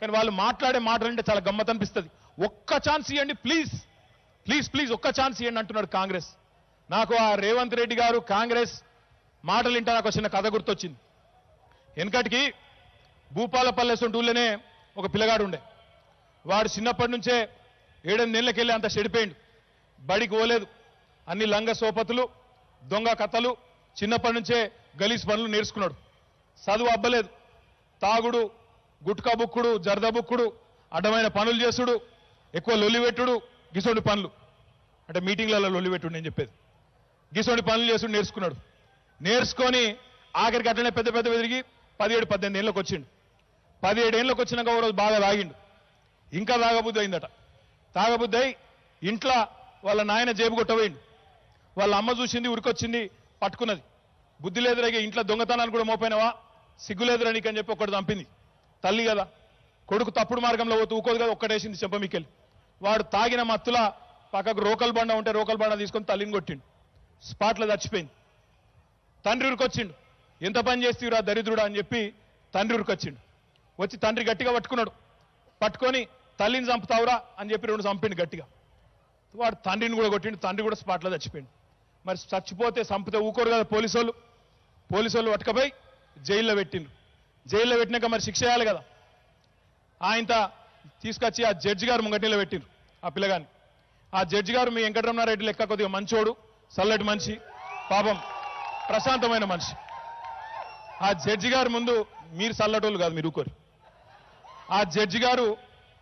కానీ వాళ్ళు మాట్లాడే మాటలు చాలా గమ్మత్ అనిపిస్తుంది. ఒక్క ఛాన్స్ ఇవ్వండి ప్లీజ్. ప్లీజ్ ప్లీజ్ ఒక్క ఛాన్స్ ఇవ్వండి అంటున్నాడు కాంగ్రెస్. నాకు ఆ రేవంత్ రెడ్డి గారు కాంగ్రెస్ మాటలు వింటే నాకు ఒక చిన్న కథ గుర్తొచ్చింది. వెనకటికి భూపాలపల్లె సొంటూళ్ళనే ఒక పిల్లగాడు ఉండే. వాడు చిన్నప్పటి నుంచే ఏడెనిమిది నెలలకి వెళ్ళి అంత చెడిపోయిండు. బడికి పోలేదు. అన్ని లంగ సోపతులు దొంగ కథలు చిన్నప్పటి నుంచే గలీజ్ పనులు నేర్చుకున్నాడు. చదువు అబ్బలేదు. తాగుడు గుట్కా బుక్కుడు జర్ద బుక్కుడు అడ్డమైన పనులు చేసుడు ఎక్కువ లొల్లిపెట్టుడు గిసోడి పనులు. అంటే మీటింగ్లలో లొల్లిపెట్టుడు నేను చెప్పేది. గిసోడి పనులు చేసుడు నేర్చుకున్నాడు. నేర్చుకొని ఆఖరికి అట్లనే పెద్ద పెద్ద ఎదిగి పదిహేడు పద్దెనిమిది ఏళ్ళకి వచ్చిండు. పదిహేడు ఏళ్ళకి వచ్చినాక ఒక రోజు బాగా తాగిండు ఇంకా తాగబుద్ధి అయిందట. తాగబుద్ధి అయి ఇంట్లో వాళ్ళ నాయన జేబు కొట్టబోయిండు. వాళ్ళ అమ్మ చూసింది ఉరికొచ్చింది పట్టుకున్నది. బుద్ధి లేదురాగే ఇంట్లో దొంగతనాన్ని కూడా మోపోయినావా సిగ్గులేదురా నీకు అని చెప్పి ఒకటి చంపింది. తల్లి కదా. కొడుకు తప్పుడు మార్గంలో పోతూ ఊకోదు కదా ఒక్కటేసింది చెంప వాడు తాగిన మత్తుల పక్కకు రోకల్ బండ ఉంటే రోకల్ బండ తీసుకొని తల్లిని కొట్టిండు. స్పాట్లో చచ్చిపోయింది. తండ్రి ఉరికొచ్చిండు. ఎంత పని చేస్తీవురా దరిద్రుడా అని చెప్పి తండ్రి ఉరికొచ్చిండు. వచ్చి తండ్రి గట్టిగా పట్టుకున్నాడు. పట్టుకొని తల్లిని చంపుతావురా అని చెప్పి రెండు చంపిండు గట్టిగా. వాడు తండ్రిని కూడా కొట్టిండు తండ్రి కూడా స్పాట్లో చచ్చిపోయిండు. మరి చచ్చిపోతే చంపితే ఊకోరు కదా పోలీసు వాళ్ళు పోలీసు వాళ్ళు పట్టుకపోయి జైల్లో పెట్టిండు జైల్లో పెట్టినాక మరి శిక్ష చేయాలి కదా. ఆయన తీసుకొచ్చి ఆ జడ్జి గారు ముంగటిలో పెట్టిరు ఆ పిల్లగాని. ఆ జడ్జి గారు మీ వెంకటరమణారెడ్డి లెక్క కొద్దిగా మంచోడు చల్లటి మనిషి పాపం ప్రశాంతమైన మనిషి. ఆ జడ్జి గారు ముందు మీరు చల్లటోళ్ళు కాదు మీరు ఊకోరు ఆ జడ్జి గారు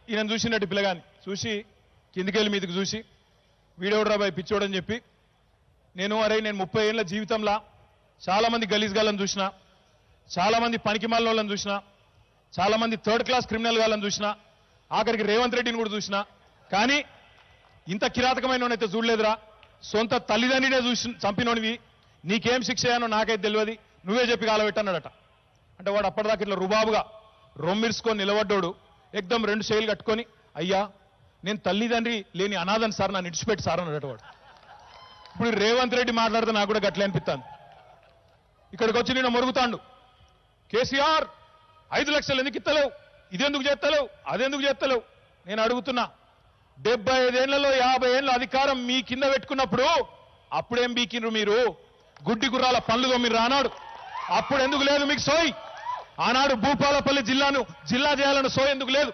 ఈయన చూసినట్టు పిల్లగాని చూసి కిందికెళ్ళి మీదకి చూసి వీడెవడరా బాయ్ పిచ్చోడని చెప్పి నేను అరే నేను ముప్పై ఏళ్ళ జీవితంలో చాలా మంది గలీజ్ గాలని చూసినా చాలా మంది పనికి వాళ్ళని చూసిన చాలా మంది థర్డ్ క్లాస్ క్రిమినల్ వాళ్ళని చూసిన ఆఖరికి రేవంత్ రెడ్డిని కూడా చూసిన. కానీ ఇంత కిరాతకమైన అయితే చూడలేదురా. సొంత తల్లిదండ్రినే చూసి చంపినోనివి నీకేం శిక్ష అయ్యానో నాకైతే తెలియదు. నువ్వే చెప్పి కాలబెట్టన్నాడట అంటే వాడు అప్పటిదాకా ఇట్లా రుబాబుగా రొమ్మిర్చుకొని నిలబడ్డాడు. ఎక్దం రెండు శైలు కట్టుకొని అయ్యా నేను తల్లిదండ్రి లేని అనాథని సార్ నన్ను ఇడిచిపెట్టి సార్ అన్నాడట వాడు. ఇప్పుడు రేవంత్ రెడ్డి మాట్లాడితే నాకు కూడా గట్లే అనిపిస్తాను ఇక్కడికి వచ్చి నేను మొరుగుతాండు. కేసీఆర్ ఐదు లక్షలు ఎందుకు ఇస్తలేవు? ఇదెందుకు చేస్తలేవు? అదెందుకు చేస్తలేవు? నేను అడుగుతున్నా. డెబ్బై ఐదేళ్ళలో యాభై ఏళ్ళ అధికారం మీ కింద పెట్టుకున్నప్పుడు అప్పుడేం బీకిండ్రు మీరు? గుడ్డి గుర్రాల పనులుగా మీరు రానాడు అప్పుడు ఎందుకు లేదు మీకు సోయి? ఆనాడు భూపాలపల్లి జిల్లాను జిల్లా చేయాలన్న సో ఎందుకు లేదు?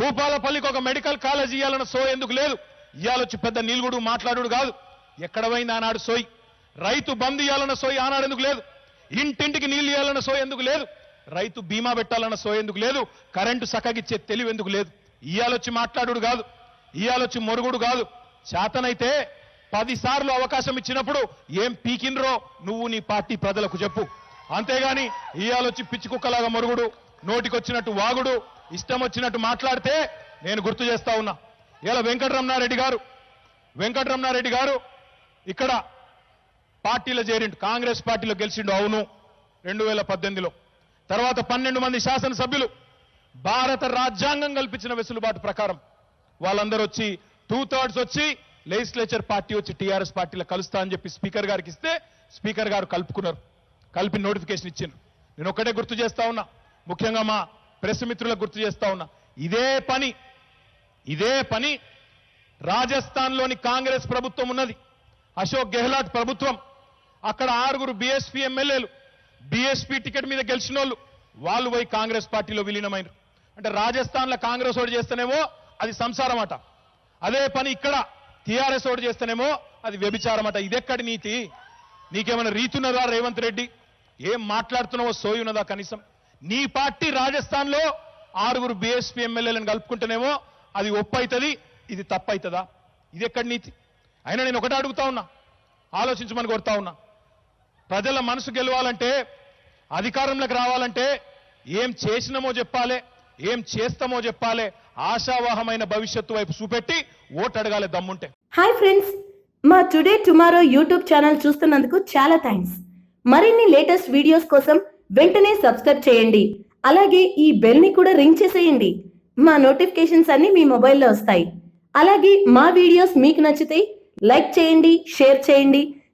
భూపాలపల్లికి ఒక మెడికల్ కాలేజ్ ఇవ్వాలన్న సో ఎందుకు లేదు? ఇవ్వాలొచ్చి పెద్ద నీలుగుడు మాట్లాడు కాదు. ఎక్కడ పోయింది ఆనాడు సోయి? రైతు బంద్ ఇవ్వాలన్న సోయి ఆనాడు ఎందుకు లేదు? ఇంటింటికి నీళ్ళు ఇవ్వాలన్న సో ఎందుకు లేదు? రైతు బీమా పెట్టాలన్న సో ఎందుకు లేదు? కరెంటు సక్కగిచ్చే తెలివి ఎందుకు లేదు? ఇయాలొచ్చి మాట్లాడు కాదు. ఇయాలొచ్చి మొరుగుడు కాదు. చేతనైతే పదిసార్లు అవకాశం ఇచ్చినప్పుడు ఏం పీకినరో నువ్వు నీ పార్టీ ప్రజలకు చెప్పు. అంతేగాని ఇయాలొచ్చి పిచ్చి కుక్కలాగా మొరుగుడు నోటికొచ్చినట్టు వాగుడు ఇష్టం వచ్చినట్టు మాట్లాడితే నేను గుర్తు చేస్తా ఉన్నా. ఇలా వెంకటరమణారెడ్డి గారు వెంకటరమణారెడ్డి గారు ఇక్కడ పార్టీలో చేరిండు. కాంగ్రెస్ పార్టీలో గెలిచిండు. అవును. రెండు వేల పద్దెనిమిదిలో. తర్వాత పన్నెండు మంది శాసనసభ్యులు భారత రాజ్యాంగం కల్పించిన వెసులుబాటు ప్రకారం వాళ్ళందరూ వచ్చి టూ థర్డ్స్ వచ్చి లెజిస్లేచర్ పార్టీ వచ్చి టీఆర్ఎస్ పార్టీలో కలుస్తా అని చెప్పి స్పీకర్ గారికి ఇస్తే స్పీకర్ గారు కలుపుకున్నారు. కలిపి నోటిఫికేషన్ ఇచ్చిండ్రు. నేను ఒక్కటే గుర్తు చేస్తా ఉన్నా. ముఖ్యంగా మా ప్రెస్ మిత్రులకు గుర్తు చేస్తా ఉన్నా. ఇదే పని ఇదే పని రాజస్థాన్లోని కాంగ్రెస్ ప్రభుత్వం ఉన్నది. అశోక్ గెహ్లాట్ ప్రభుత్వం అక్కడ ఆరుగురు బీఎస్పీ ఎమ్మెల్యేలు బీఎస్పీ టికెట్ మీద గెలిచిన వాళ్ళు వాళ్ళు పోయి కాంగ్రెస్ పార్టీలో విలీనమైనరు. అంటే రాజస్థాన్లో కాంగ్రెస్ ఓటు చేస్తేనేమో అది సంసారం అట అదే పని ఇక్కడ టీఆర్ఎస్ ఓటు చేస్తేనేమో అది వ్యభిచారం అట ఇదెక్కడి నీతి? నీకేమైనా రీతున్నదా రేవంత్ రెడ్డి? ఏం మాట్లాడుతున్నావో సోయున్నదా కనీసం? నీ పార్టీ రాజస్థాన్లో ఆరుగురు బీఎస్పీ ఎమ్మెల్యేలను కలుపుకుంటేనేమో అది ఒప్పైతుంది ఇది తప్పైతుందా? అవుతుందా ఇది ఎక్కడి నీతి? అయినా నేను ఒకటే అడుగుతా ఉన్నా ఆలోచించమని కోరుతా ఉన్నా. ప్రజల మనసు గెలవాలంటే అధికారంలోకి రావాలంటే ఏం చేసినామో చెప్పాలి ఏం చేస్తామో చెప్పాలి ఆశావాహమైన భవిష్యత్తు వైపు చూపెట్టి ఓటు అడగాలి దమ్ముంటే. హాయ్ ఫ్రెండ్స్ మా టుడే టుమారో యూట్యూబ్ ఛానల్ చూస్తున్నందుకు చాలా థ్యాంక్స్ మరిన్ని లేటెస్ట్ వీడియోస్ కోసం వెంటనే సబ్స్క్రైబ్ చేయండి. అలాగే ఈ బెల్ని కూడా రింగ్ చేసేయండి. మా నోటిఫికేషన్స్ అన్ని మీ మొబైల్లో వస్తాయి. అలాగే మా వీడియోస్ మీకు నచ్చితే లైక్ చేయండి షేర్ చేయండి.